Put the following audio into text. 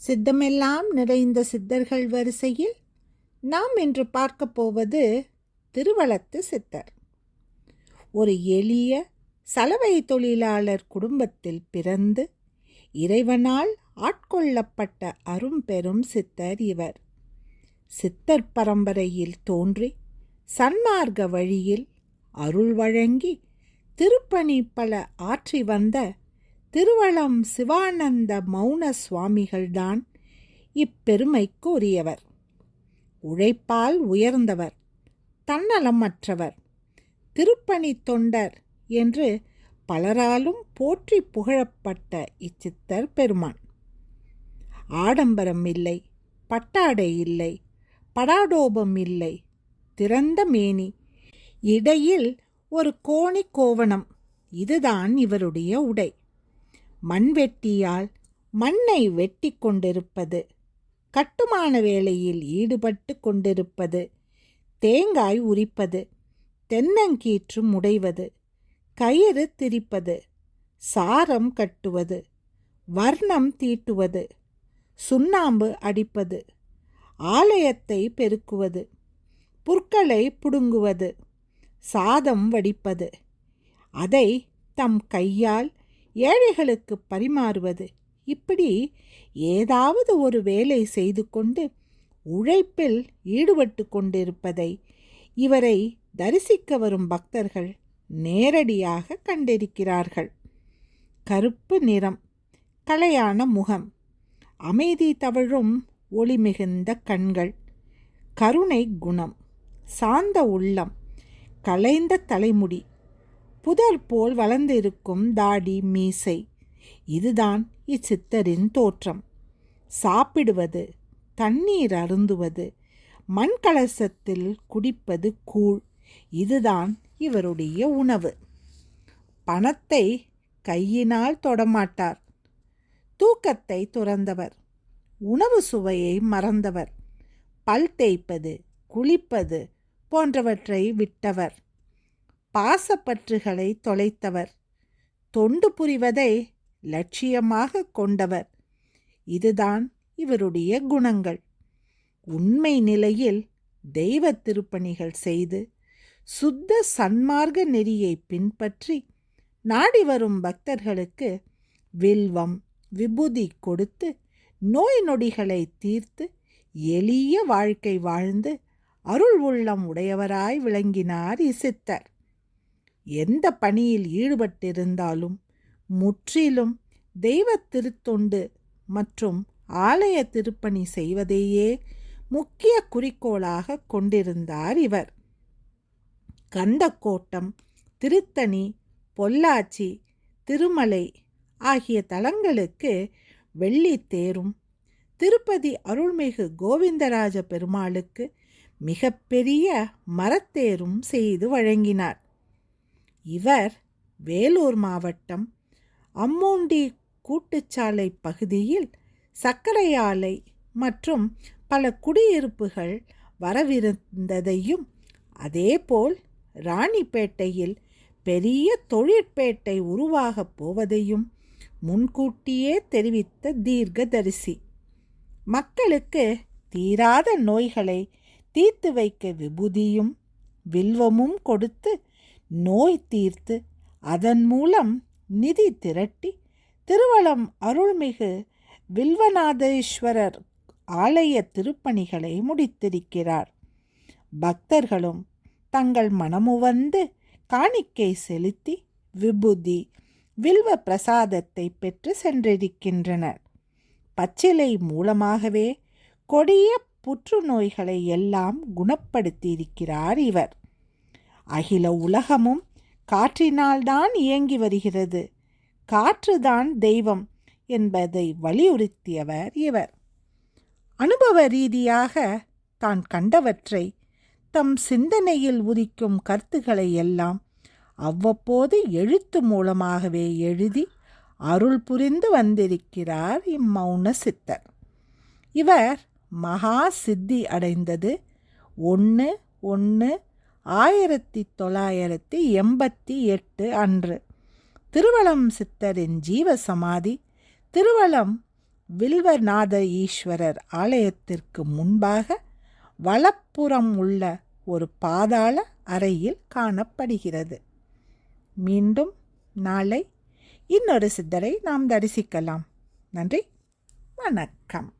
சித்தமெல்லாம் நிறைந்த சித்தர்கள் வரிசையில் நாம் இன்று பார்க்க போவது திருவளத்து சித்தர். ஒரு எளிய சலவை தொழிலாளர் குடும்பத்தில் பிறந்து இறைவனால் ஆட்கொள்ளப்பட்ட அரும்பெரும் சித்தர் இவர். சித்தர் பரம்பரையில் தோன்றி சன்மார்க்க வழியில் அருள் வழங்கி திருப்பணி பல ஆற்றி வந்த திருவளம் சிவானந்த மௌன சுவாமிகள்தான் இப்பெருமைக்கு உரியவர் உழைப்பால் உயர்ந்தவர் தன்னலமற்றவர் திருப்பணி தொண்டர் என்று பலராலும் போற்றி புகழப்பட்ட இச்சித்தர் பெருமான். ஆடம்பரம் இல்லை பட்டாடை இல்லை படாடோபம் இல்லை திறந்த மேனி இடையில் ஒரு கோணி கோவணம் இதுதான் இவருடைய உடை. மண்வெட்டியால் மண்ணை வெட்டி கொண்டிருப்பது. கட்டுமான வேலையில் ஈடுபட்டு கொண்டிருப்பது. தேங்காய் உரிப்பது. தென்னங்கீற்று முடைவது. கயிறு திரிப்பது. சாரம் கட்டுவது. வர்ணம் தீட்டுவது. சுண்ணாம்பு அடிப்பது. ஆலயத்தை பெருக்குவது. புற்களை புடுங்குவது. சாதம் வடிப்பது. அதை தம் கையால் ஏழைகளுக்கு பரிமாறுவது. இப்படி ஏதாவது ஒரு வேலை செய்து கொண்டு உழைப்பில் ஈடுபட்டு கொண்டிருப்பதை இவரை தரிசிக்க வரும் பக்தர்கள் நேரடியாக கண்டிருக்கிறார்கள். கருப்பு நிறம் கலையான முகம் அமைதி தவழும் ஒளி மிகுந்த கண்கள் கருணை குணம் சாந்த உள்ளம் கலைந்த தலைமுடி புதர் போல் வளர்ந்திருக்கும் தாடி மீசை. இதுதான் இச்சித்தரின் தோற்றம். சாப்பிடுவது தண்ணீர் அருந்துவது மண்கலசத்தில் குடிப்பது கூழ். இதுதான் இவருடைய உணவு. பணத்தை கையினால் தொடமாட்டார். தூக்கத்தை துறந்தவர். உணவு சுவையை மறந்தவர். பல் தேய்ப்பது குளிப்பது போன்றவற்றை விட்டவர். பாசப்பற்றுகளை தொலைத்தவர். தொண்டு புரிவதை லட்சியமாக கொண்டவர். இதுதான் இவருடைய குணங்கள். உண்மை நிலையில் தெய்வ திருப்பணிகள் செய்து சுத்த சன்மார்க்க நெறியை பின்பற்றி நாடி வரும் பக்தர்களுக்கு வில்வம் விபூதி கொடுத்து நோய் நொடிகளை தீர்த்து எளிய வாழ்க்கை வாழ்ந்து அருள் உள்ளம் உடையவராய் விளங்கினார் இசித்தர். எந்த பணியில் ஈடுபட்டிருந்தாலும் முற்றிலும் தெய்வ திருத்தொண்டு மற்றும் ஆலய திருப்பணி செய்வதையே முக்கிய குறிக்கோளாக கொண்டிருந்தார் இவர். கந்தக்கோட்டம் திருத்தணி பொள்ளாச்சி திருமலை ஆகிய தலங்களுக்கு வெள்ளித்தேரும் திருப்பதி அருள்மிகு கோவிந்தராஜ பெருமாளுக்கு மிகப்பெரிய மரத்தேரும் செய்து வழங்கினார். இவர் வேலூர் மாவட்டம் அம்மூண்டி கூட்டுச்சாலை பகுதியில் சர்க்கரை ஆலை மற்றும் பல குடியிருப்புகள் வரவிருந்ததையும் அதேபோல் ராணிப்பேட்டையில் பெரிய தொழிற்பேட்டை உருவாகப் போவதையும் முன்கூட்டியே தெரிவித்த தீர்க்கதரிசி. மக்களுக்கு தீராத நோய்களை தீர்த்து வைக்க விபூதியும் வில்வமும் கொடுத்து நோய் தீர்த்து அதன் மூலம் நிதி திரட்டி திருவளம் அருள்மிகு வில்வநாதேஸ்வரர் ஆலய திருப்பணிகளை முடித்திருக்கிறார். பக்தர்களும் தங்கள் மனமுவந்து காணிக்கை செலுத்தி விபூதி வில்வ பிரசாதத்தை பெற்று சென்றிருக்கின்றனர். பச்சிலை மூலமாகவே கொடிய புற்றுநோய்களை எல்லாம் குணப்படுத்தியிருக்கிறார் இவர். அகில உலகமும் காற்றினால்தான் இயங்கி வருகிறது. காற்றுதான் தெய்வம் என்பதை வலியுறுத்தியவர் இவர். அனுபவ ரீதியாக தான் கண்டவற்றை தம் சிந்தனையில் உதிக்கும் கருத்துக்களை எல்லாம் அவ்வப்போது எழுத்து மூலமாகவே எழுதி அருள் புரிந்து வந்திருக்கிறார் இம்மௌன சித்தர். இவர் மகா சித்தி அடைந்தது ஒன்று ஒன்று ஆயிரத்தி தொள்ளாயிரத்தி எண்பத்தி எட்டு அன்று திருவளம் சித்தரின் ஜீவ சமாதி திருவளம் வில்வநாத ஈஸ்வரர் ஆலயத்திற்கு முன்பாக வலப்புறம் உள்ள ஒரு பாதாள அறையில் காணப்படுகிறது. மீண்டும் நாளை இன்னொரு சித்தரை நாம் தரிசிக்கலாம். நன்றி வணக்கம்.